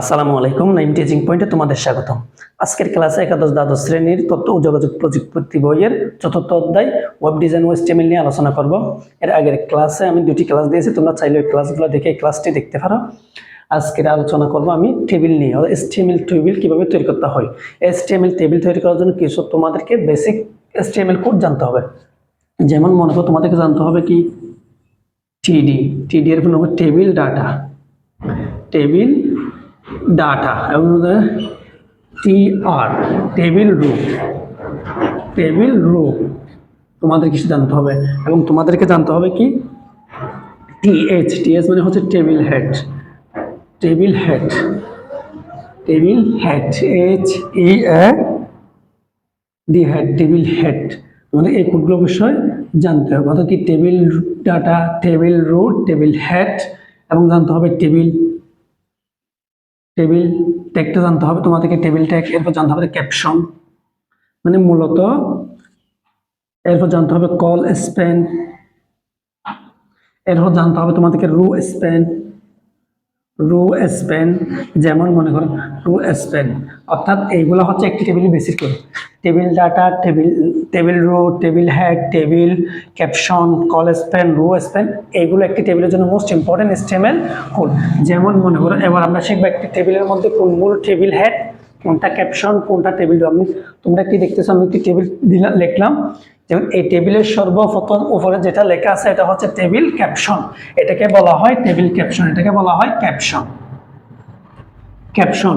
আসসালামু আলাইকুম, নাইম টিচিং পয়েন্টে তোমাদের স্বাগতম। আজকের ক্লাসে একাদশ দ্বাদশ শ্রেণির তথ্য ও যোগাযোগ প্রযুক্তি বইয়ের চতুর্থ অধ্যায় ওয়েব ডিজাইন ও এসটিএমএল নিয়ে আলোচনা করব। এর আগের ক্লাসে আমি দুটি ক্লাস দিয়েছি, তোমরা চাইলে ওই ক্লাসগুলো দেখে এই ক্লাসটি দেখতে পারো। আজকের আলোচনা করব আমি টেবিল নিয়ে এসটিএমএল টেবিল কীভাবে তৈরি করতে হয়। এস এসটিএমএল টেবিল তৈরি করার জন্য কিছু তোমাদেরকে বেসিক এসটিএমএল কোড জানতে হবে। যেমন মনে করো তোমাদেরকে জানতে হবে কি? টিডি টিডি এর টেবিল ডাটা। টেবিল ডাটা এবং টি আর টেবিল রু টেবিল রু তোমাদের কিছু জানতে হবে এবং তোমাদেরকে জানতে হবে কি? টিএইচ টিএইচ মানে হচ্ছে table head table head table head H E A D head table head তোমাদের এই কোডগুলো বিষয় জানতে হবে। অর্থাৎ কি table data table root table head এবং জানতে হবে টেবিল টেবিল ট্যাগটা জানতে হবে, তোমাদেরকে টেবিল ট্যাগ এরপর জানতে হবে ক্যাপশন মানে মূলত এরপর জানতে হবে কল স্প্যান এরপর জানতে হবে তোমাদেরকে রু স্প্যান রু স্পেন, যেমন মনে করো রু স্পেন। অর্থাৎ এইগুলো হচ্ছে একটি table basis code table data, table table row, table head table caption, col span, row span, এইগুলো একটি টেবিলের জন্য মোস্ট ইম্পর্টেন্ট স্টেমেল কোড। যেমন মনে করো এবার আমরা শিখব একটি টেবিলের মধ্যে কোনগুলো টেবিল হেড কোনটা ক্যাপশন কোনটা টেবিল আমি, তোমরা কি দেখতেছো, আমি একটি টেবিল দিলাম লিখলাম। যেমন এই টেবিলের সর্বপ্রথম উপরে যেটা লেখা আছে, এটা হচ্ছে টেবিল ক্যাপশন এটাকে বলা হয় টেবিল ক্যাপশন এটাকে বলা হয় ক্যাপশন ক্যাপশন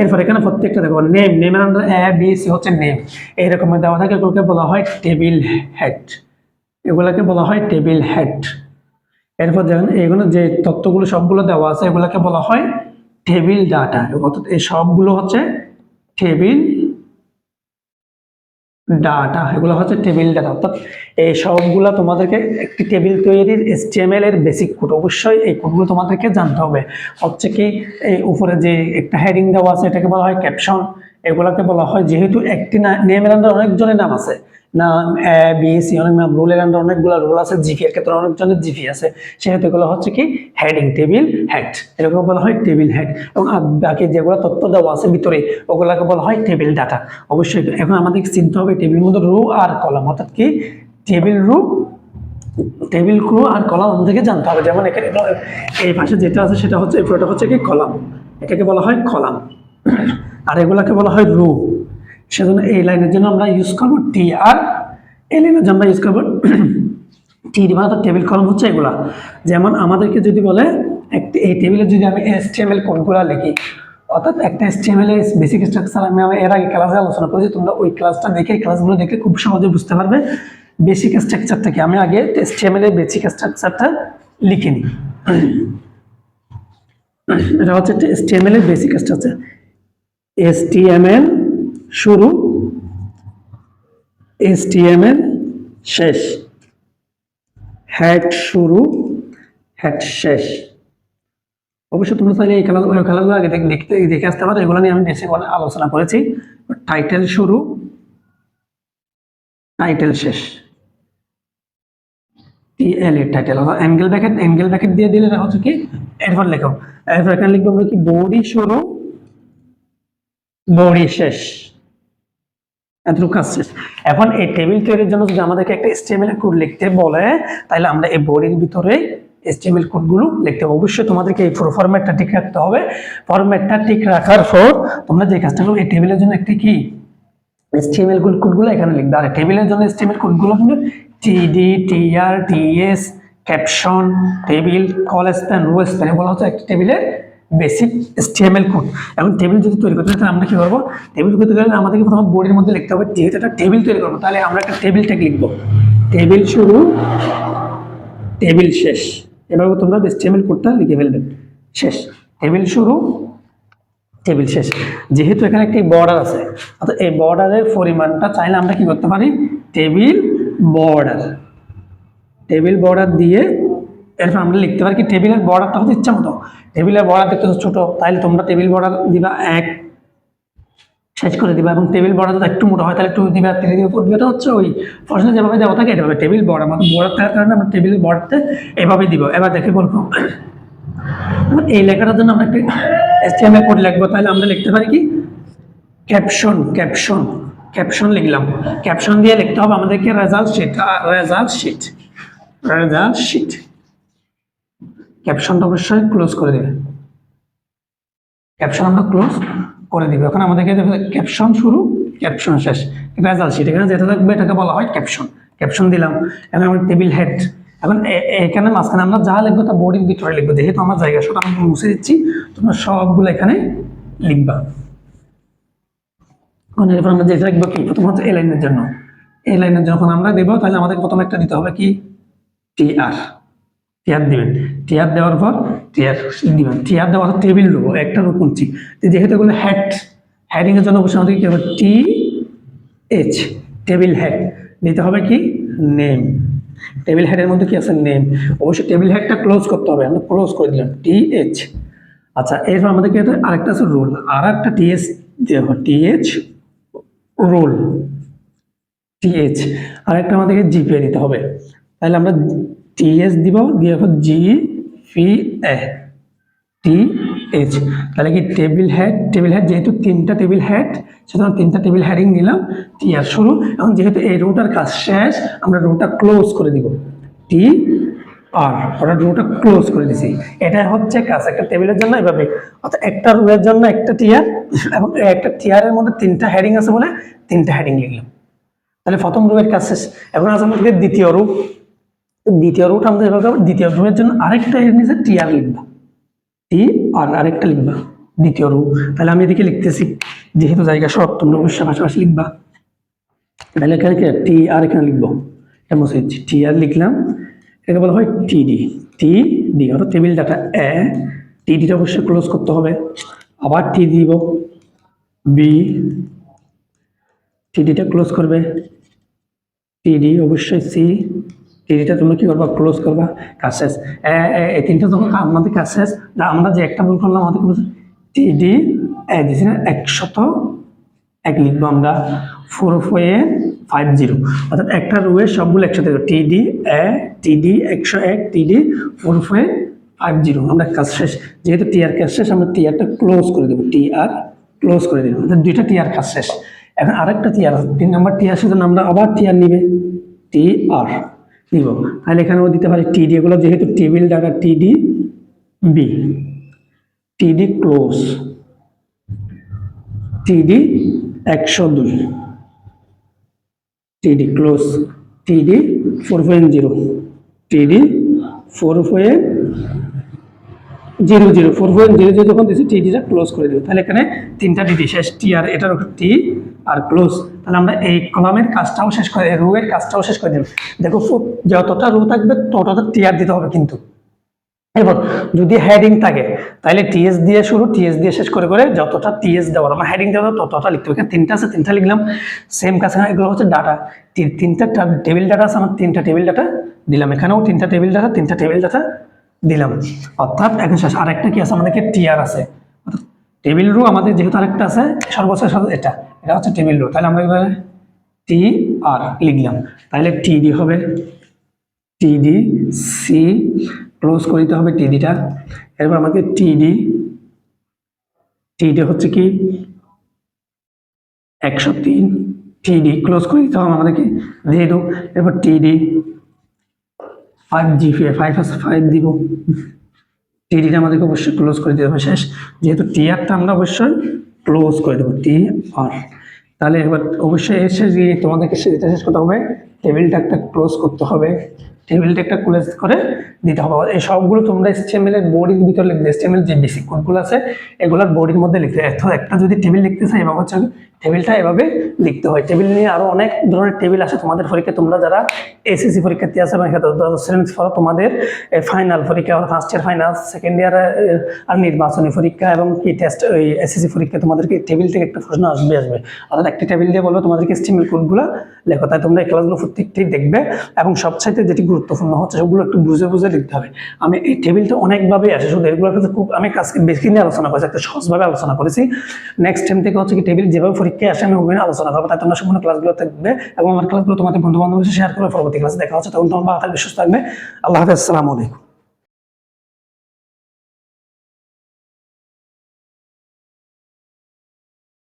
এরপর এখানে প্রত্যেকটা দেখো নেম নেমের আন্ডার এ বি সি হচ্ছে নেম এইরকম দেওয়া থাকে, এগুলোকে বলা হয় টেবিল হেড এগুলোকে বলা হয় টেবিল হেড এরপর দেখেন, এগুলো যে তথ্যগুলো সবগুলো দেওয়া আছে, এগুলোকে বলা হয় টেবিল ডাটা অর্থাৎ এই সবগুলো হচ্ছে টেবিল ডাটা, এগুলো হচ্ছে টেবিল ডাটা। অর্থাৎ এই সবগুলো তোমাদেরকে একটি টেবিল তৈরির এসটিএমএল এর বেসিক কোড অবশ্যই এই কোডগুলো তোমাদেরকে জানতে হবে। হচ্ছে কি, এই উপরে যে একটা হেডিং দেওয়া আছে, এটাকে বলা হয় ক্যাপশন এগুলোকে বলা হয় যেহেতু একটি না নেমের আন্ডার অনেকজনের নাম আছে। নাম, এ, বি, সি, অনেক নাম রোলের আন্ডার অনেকগুলো রোল আছে জিপি এর ক্ষেত্রে অনেকজনের জিপি আছে। সেহেতু এগুলো হচ্ছে কি? হেডিং টেবিল হেড এরকম বলা হয় টেবিল হেড এবং বাকি যেগুলো তথ্য দেওয়া আছে ভিতরে, ওগুলাকে বলা হয় টেবিল ডাটা অবশ্যই এখন আমাদের চিনতে হবে টেবিল মধ্যে রু আর কলাম অর্থাৎ কি? টেবিল রু টেবিল ক্রু আর কলাম আমাদেরকে জানতে হবে। যেমন এখানে এই পাশে যেটা আছে সেটা হচ্ছে, এই পুরোটা হচ্ছে কি? কলাম এটাকে বলা হয় কলাম আর এগুলাকে বলা হয় রো। সেজন্য এই লাইনের জন্য আমরা ইউজ করব টি আর এই লাইনের জন্য আমরা ইউজ করব টি ডি মানে টেবিল কলম হচ্ছে এগুলা। যেমন আমাদেরকে যদি বলে একটি এই টেবিলে যদি আমি এস এসটিএমএল কোডগুলো লিখি, অর্থাৎ একটা এসটিএমএল এর বেসিক স্ট্রাকচার আমি আমার এর আগে ক্লাসে আলোচনা করেছি, তোমরা ওই ক্লাসটা দেখে ক্লাসগুলো দেখে খুব সহজে বুঝতে পারবে বেসিক স্ট্রাকচারটা কি আমি আগে এসটিএমএল এর বেসিক স্ট্রাকচারটা লিখে নিই। এটা হচ্ছে এসটিএমএল এর বেসিক স্ট্রাকচার এসটিএমএল শুরু। এসটিএমএল শেষ। হ্যাড শুরু। হ্যাড শেষ। অবশ্যই তোমরা চাইলে এই খেলা খেলাগুলো আগে দেখ- দেখতে দেখে আসতে পারো। এগুলো নিয়ে আমি বেশি করে আলোচনা করেছি। টাইটেল শুরু। টাইটেল শেষ। টিএল এর টাইটেল অর্থাৎ অ্যাঙ্গেল ব্যাকেট অ্যাঙ্গেল ব্যাকেট দিয়ে দিলে হচ্ছে কি? এরপর লেখো। এরপর এখানে লিখব আমরা কি? বডি শুরু। বডি শেষ। এতটুকু কাজ শেষ এখন এই টেবিল তৈরির জন্য যদি আমাদেরকে একটা এসটিএমএল কোড লিখতে বলে, তাহলে আমরা এই বডির ভিতরে এসটিএমএল কোডগুলো লিখতে হবে। অবশ্যই তোমাদেরকে এই ফরম্যাটটা ঠিক রাখতে হবে। ফরম্যাটটা ঠিক রাখার পর তোমরা যে কাজটা করবে, এই টেবিলের জন্য একটি কি? এসটিএমএল কোডগুলো এখানে লিখবে। আর টেবিলের জন্য এসটিএমএল কোডগুলো কিন্তু TD TR TH caption table col span row span এগুলো হচ্ছে একটা টেবিলের বেসিক এসটিএমএল কোড এখন টেবিল যদি তৈরি করতে তাহলে আমরা কি করব? টেবিল করতে গেলে আমাদেরকে প্রথমে বোর্ডের মধ্যে লিখতে হবে, যেহেতু একটা টেবিল তৈরি করব, তাহলে আমরা একটা টেবিল ট্যাগ লিখব। টেবিল শুরু টেবিল শেষ। এভাবে তোমরা এসটিএমএল কোডটা লিখে ফেলবেন শেষ। টেবিল শুরু টেবিল শেষ। যেহেতু এখানে একটি বর্ডার আছে, অর্থাৎ এই বর্ডারের পরিমাণটা চাইলে আমরা কি করতে পারি? টেবিল বর্ডার টেবিল বর্ডার দিয়ে এরপর আমরা লিখতে পারি কি টেবিলের বর্ডারটা হচ্ছে ইচ্ছা মতো। টেবিলের বর্ডার দেখতে ছোট তাহলে তোমরা টেবিল বর্ডার দিবা এক শেষ করে দিবা এবং টেবিল বর্ডার যদি একটু মোটা হয়, তাহলে একটু দিবা তিন দিবে উপর দিবাটা হচ্ছে ওই প্রশ্নে যেভাবে দেওয়া থাকে, এভাবে টেবিল বর্ডার মানে বর্ডার থাকার কারণে আমরা টেবিল বর্ডারতে এভাবে দিব। এবার দেখে বলব। এই লেখাটার জন্য আমরা একটা এসটিএমএল কোড লিখব, তাহলে আমরা লিখতে পারি কি ক্যাপশন ক্যাপশন ক্যাপশন লিখলাম। ক্যাপশন দিয়ে লিখতে হবে আমাদেরকে result sheet result sheet result sheet ক্যাপশনটা অবশ্যই ক্লোজ করে দেবে। ক্যাপশন আমরা ক্লোজ করে দিব। এখন আমাদেরকে ক্যাপশন শুরু, ক্যাপশন শেষ। রেজাল্ট শিট এখানে যেটা থাকবে এটাকে বলা হয় ক্যাপশন। ক্যাপশন দিলাম, এখন আমার টেবিল হেড এখন এ- এখানে মাঝখানে আমরা যা লিখব তা বোর্ডের ভিতরে লিখব। যেহেতু আমার জায়গা সেটা আমি মুছে দিচ্ছি, তোমরা সবগুলো এখানে লিখবা। এখন এরপর আমরা যেটা লিখব কি? প্রথম হচ্ছে এ লাইনের জন্য। এই লাইনের যখন আমরা দেবো, তাহলে আমাদের প্রথম একটা দিতে হবে কি? টি আর টিআর দিবেন। টিআর দেওয়ার পর টিআর দিবেন। টিআর দেওয়ার পর টেবিল দেবো একটা রো করছি তো যেহেতু এগুলো হ্যাড হ্যাডিং এর জন্য অবশ্যই আমাদের কি হবে? টি এইচ টেবিল হেড নিতে হবে কি? নেম টেবিল হ্যাডের মধ্যে কি আছে? নেম অবশ্যই টেবিল হেডটা ক্লোজ করতে হবে। আমরা ক্লোজ করে দিলাম। টি এইচ আচ্ছা এরপর আমাদের আমাদেরকে এটা আরেকটা আছে রোল আর একটা টিএস দেখো টিএইচ রোল টিএইচ আরেকটা আমাদেরকে জিপে দিতে হবে। তাহলে আমরা টিএস দিব, দিয়ে G P A T H তাহলে কি টেবিল হেড টেবিল হেড যেহেতু তিনটা টেবিল হেড সুতরাং তিনটা টেবিল হেডিং নিলাম টি আর শুরু। এখন যেহেতু এই রোটার কাজ শেষ, আমরা রোটা ক্লোজ করে দিব। টি আর ওটা রোটা ক্লোজ করে দিছি। এটা হচ্ছে কাজ একটা টেবিলের জন্য, এভাবে। অর্থাৎ একটা রোয়ের জন্য একটা টিয়ার এবং একটা টিয়ারের মধ্যে তিনটা হেডিং আছে বলে তিনটা হেডিং লিখলাম। তাহলে প্রথম রোয়ের কাজ শেষ। এখন আছে আমাদের দ্বিতীয় রূপ দ্বিতীয় রুট আমাদের এভাবে। দ্বিতীয় রুমের জন্য আরেকটা এর নিচে টিআর লিখবা। টি আর আরেকটা লিখবা দ্বিতীয় রু তাহলে আমি এদিকে লিখতেছি, যেহেতু জায়গা সব তোমরা অবশ্যই পাশাপাশি লিখবা। তাহলে এখানে টি আর এখানে লিখব। এটা মুছে টি আর লিখলাম। এটাকে বলা হয় টিডি টি ডি অর্থাৎ টেবিল ডাটা এ টিডিটা অবশ্যই ক্লোজ করতে হবে। আবার টি দিব। বি টিডিটা ক্লোজ করবে। টিডি অবশ্যই সি টিডিটা তোমরা কি করবা? ক্লোজ করবা? কাজ শেষ। এই তিনটা যখন আমাদের কাজ শেষ। আমরা যে একটা ভুল করলাম, আমাদের টিডি এ দিয়েছি না, একশত এক লিখব আমরা। ফোর ফোয়ে ফাইভ জিরো অর্থাৎ একটা রুয়ে সবগুলো একসাথে টিডি এ টিডি একশো এক টিডি ফোর ফোয়ে ফাইভ জিরো আমরা কাজ শেষ। যেহেতু টিআর কাজ শেষ, আমরা টিআরটা ক্লোজ করে দেবো। টিআর ক্লোজ করে দেবো। অর্থাৎ দুইটা টিআর কাজ শেষ। এখন আরেকটা টিআর তিন নাম্বার টিআর সেজন্য আমরা আবার টিআর নিবে। টি আর নিব। আর এখানেও দিতে পারি টিডি এগুলো যেহেতু table data TD B TD close TD একশো দুই। TD close TD four point zero TD four point zero zero four point zero zero যখন দিচ্ছি টিডিটা ক্লোজ করে দেবো। তাহলে এখানে তিনটা ডিডি শেষ। টি আর এটার টি আর ক্লোজ তাহলে আমরা এই কলামের কাজটাও শেষ করে রো এর কাজটাও শেষ করে দেবো। দেখো যতটা রু থাকবে, ততটা টি আর দিতে হবে কিন্তু। এবার, যদি হেডিং থাকে, তাহলে টিএস দিয়ে শুরু টিএস দিয়ে শেষ করে করে যতটা টিএস দেওয়ার, আমার হেডিং দেওয়া ততটা লিখতে হবে। এখানে তিনটা আছে, তিনটা লিখলাম। সেম কাছে এগুলো হচ্ছে ডাটা তিনটা টেবিল ডাটা আছে, আমার তিনটা টেবিল ডাটা দিলাম। এখানেও তিনটা টেবিল ডাটা তিনটা টেবিল ডাটা দিলাম। অর্থাৎ এখন শেষ। আর একটা কি আছে? আমাদেরকে টিআর আছে? অর্থাৎ টেবিল রু আমাদের যেহেতু আরেকটা আছে, সর্বশেষ এটা। এটা হচ্ছে টেবিল রু তাহলে আমরা এবারে টি আর লিখলাম। তাহলে টিডি হবে। টিডি সি ক্লোজ করে দিতে হবে টিডিটা এরপর আমাকে টিডি টিডি হচ্ছে কি? একশো তিন। টিডি ক্লোজ করে দিতে হবে আমাদেরকে। দেবো এরপর টিডি ফাইভ জি ফিয়ে ফাইভ আছে ফাইভ দিব টিডিটা আমাদেরকে অবশ্যই ক্লোজ করে দিতে হবে শেষ। যেহেতু টিআরটা আমরা অবশ্যই ক্লোজ করে দেবো টি আর তাহলে এবার অবশ্যই এসে যে তোমাদেরকে শেষ করতে হবে টেবিলটা একটা ক্লোজ করতে হবে। টেবিলটা একটা ক্লোজ করে দিতে হবে। এই সবগুলো তোমরা এসটিএমএল এর বোর্ডের ভিতরে লিখবে। এসটিএমএল যে বেসিক কোডগুলো আছে, এগুলোর বোর্ডের মধ্যে লিখতে অর্থাৎ একটা যদি টেবিল লিখতে চাই এবার হচ্ছে টেবিলটা এভাবে লিখতে হয়। টেবিল নিয়ে আরও অনেক ধরনের টেবিল আছে তোমাদের পরীক্ষা তোমরা যারা এসএসসি পরীক্ষার্থী আছে বা সেভেন্থ ফর তোমাদের ফাইনাল পরীক্ষা first year final second year আর নির্বাচনী পরীক্ষা এবং কি টেস্ট ওই এসএসসি পরীক্ষা তোমাদেরকে টেবিল থেকে একটা প্রশ্ন আসবে আসবে। অর্থাৎ একটা টেবিল দিয়ে বলব তোমাদেরকে স্টিমেল কোডগুলো লেখো। তাই তোমরা এই ক্লাসগুলো প্রত্যেকটি দেখবে এবং সবচাইতে যেটি গুরুত্বপূর্ণ হচ্ছে, সেগুলো একটু বুঝে বুঝে লিখতে হবে। আমি এই টেবিলটা অনেকভাবে আসে শুধু এগুলোর ক্ষেত্রে খুব, আমি কাজকে বেশি নিয়ে আলোচনা করেছি, একটা সহজভাবে আলোচনা করেছি। নেক্সট টাইম থেকে হচ্ছে কি টেবিল যেভাবে পরীক্ষায় আসে, আমি ওগুলো আলোচনা করব। তাই তোমরা সম্পূর্ণ ক্লাসগুলো থাকবে এবং আমার ক্লাসগুলো তোমাদের বন্ধু বান্ধবের শেয়ার করবে পরবর্তী ক্লাসে দেখা হচ্ছে। তখন তোমার বাড়ি থাকবে, সুস্থ থাকবে। আল্লাহ হাফেজ, আসসালামু আলাইকুম।